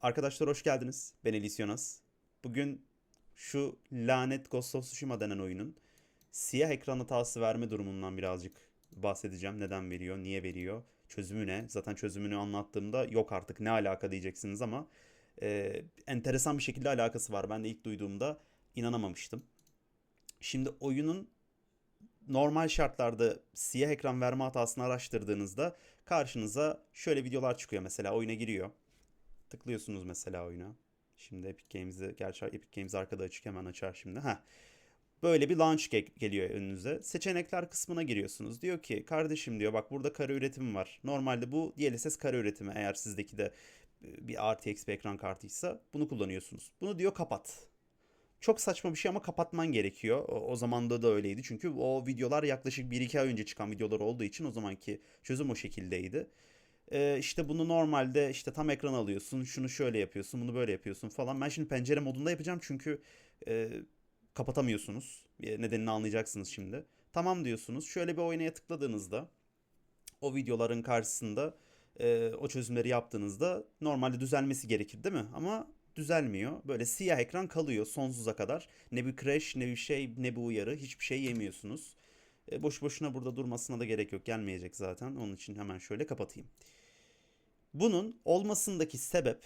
Arkadaşlar hoş geldiniz. Ben Elis Yonas. Bugün şu lanet Ghost of Tsushima denen oyunun siyah ekran hatası verme durumundan birazcık bahsedeceğim. Neden veriyor, niye veriyor, çözümü ne? Zaten çözümünü anlattığımda yok artık ne alaka diyeceksiniz ama e, enteresan bir şekilde alakası var. Ben de ilk duyduğumda inanamamıştım. Şimdi oyunun normal şartlarda siyah ekran verme hatasını araştırdığınızda karşınıza şöyle videolar çıkıyor mesela oyuna giriyor. Tıklıyorsunuz mesela oyuna. Şimdi Epic Games'i, gerçi Epic Games arkada açık hemen açar şimdi. Ha. Böyle bir launch ge- geliyor önünüze. Seçenekler kısmına giriyorsunuz. Diyor ki kardeşim diyor bak burada kare üretimi var. Normalde bu DLSS kare üretimi eğer sizdeki de bir RTX bir ekran kartıysa bunu kullanıyorsunuz. Bunu diyor kapat. Çok saçma bir şey ama kapatman gerekiyor. O, o zamanda da öyleydi. Çünkü o videolar yaklaşık 1-2 ay önce çıkan videolar olduğu için o zamanki çözüm o şekildeydi. Ee, işte bunu normalde işte tam ekran alıyorsun. Şunu şöyle yapıyorsun, bunu böyle yapıyorsun falan. Ben şimdi pencere modunda yapacağım çünkü e, kapatamıyorsunuz. E, Nedenini anlayacaksınız şimdi. Tamam diyorsunuz. Şöyle bir oynaya tıkladığınızda o videoların karşısında e, o çözümleri yaptığınızda normalde düzelmesi gerekir değil mi? Ama düzelmiyor. Böyle siyah ekran kalıyor sonsuza kadar. Ne bir crash, ne bir şey, ne bir uyarı. Hiçbir şey yemiyorsunuz. E, boş boşuna burada durmasına da gerek yok. Gelmeyecek zaten. Onun için hemen şöyle kapatayım. Bunun olmasındaki sebep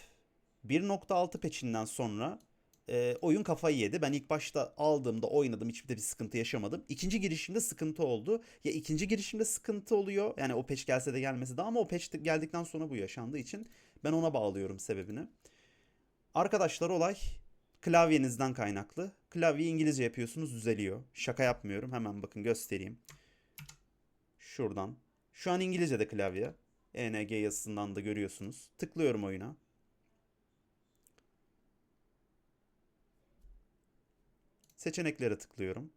1.6 patchinden sonra e, oyun kafayı yedi. Ben ilk başta aldığımda oynadım hiçbir de bir sıkıntı yaşamadım. İkinci girişimde sıkıntı oldu. Ya ikinci girişimde sıkıntı oluyor. Yani o patch gelse de gelmese de ama o de geldikten sonra bu yaşandığı için ben ona bağlıyorum sebebini. Arkadaşlar olay klavyenizden kaynaklı. Klavyeyi İngilizce yapıyorsunuz düzeliyor. Şaka yapmıyorum. Hemen bakın göstereyim. Şuradan. Şu an İngilizce'de klavye. ENG yazısından da görüyorsunuz. Tıklıyorum oyuna. Seçeneklere tıklıyorum.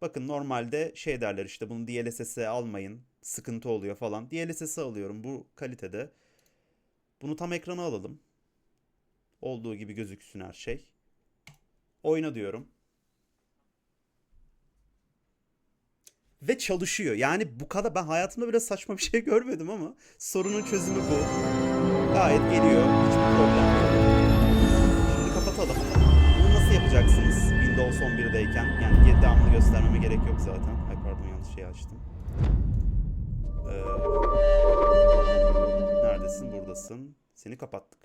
Bakın normalde şey derler işte bunu DLSS'e almayın. Sıkıntı oluyor falan. DLSS'e alıyorum bu kalitede. Bunu tam ekrana alalım. Olduğu gibi gözüksün her şey. Oyna diyorum. Ve çalışıyor. Yani bu kadar ben hayatımda böyle saçma bir şey görmedim ama sorunun çözümü bu. Gayet geliyor. Hiçbir problem yok. Şimdi kapatalım. Bunu nasıl yapacaksınız Windows 11'deyken? Yani ge- devamlı göstermeme gerek yok zaten. Ay pardon yanlış şey açtım. Ee, neredesin? Buradasın. Seni kapattık.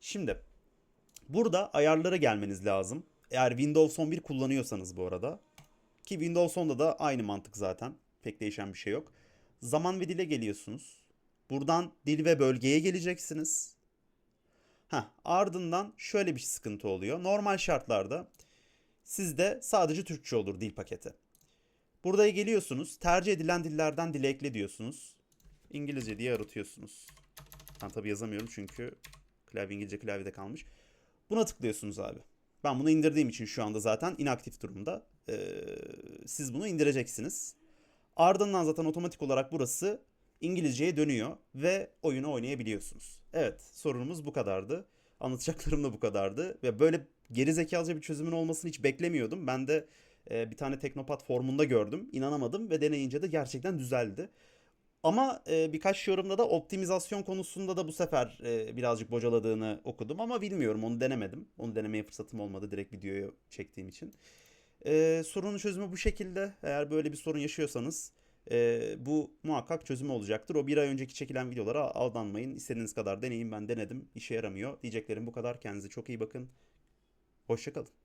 Şimdi burada ayarlara gelmeniz lazım. Eğer Windows 11 kullanıyorsanız bu arada. Ki Windows 10'da da aynı mantık zaten. Pek değişen bir şey yok. Zaman ve dile geliyorsunuz. Buradan dil ve bölgeye geleceksiniz. Ha, ardından şöyle bir sıkıntı oluyor. Normal şartlarda sizde sadece Türkçe olur dil paketi. Buraya geliyorsunuz. Tercih edilen dillerden dile ekle diyorsunuz. İngilizce diye aratıyorsunuz. Ben tabi yazamıyorum çünkü klavye İngilizce klavyede kalmış. Buna tıklıyorsunuz abi. Ben bunu indirdiğim için şu anda zaten inaktif durumda. Ee, siz bunu indireceksiniz. Ardından zaten otomatik olarak burası İngilizceye dönüyor ve oyunu oynayabiliyorsunuz. Evet sorunumuz bu kadardı. Anlatacaklarım da bu kadardı. Ve böyle geri zekalıca bir çözümün olmasını hiç beklemiyordum. Ben de e, bir tane Teknopat formunda gördüm. İnanamadım ve deneyince de gerçekten düzeldi. Ama e, birkaç yorumda da optimizasyon konusunda da bu sefer e, birazcık bocaladığını okudum ama bilmiyorum onu denemedim. Onu denemeye fırsatım olmadı direkt videoyu çektiğim için. E, sorunun çözümü bu şekilde. Eğer böyle bir sorun yaşıyorsanız e, bu muhakkak çözümü olacaktır. O bir ay önceki çekilen videolara aldanmayın. İstediğiniz kadar deneyin ben denedim. İşe yaramıyor. Diyeceklerim bu kadar. Kendinize çok iyi bakın. Hoşçakalın.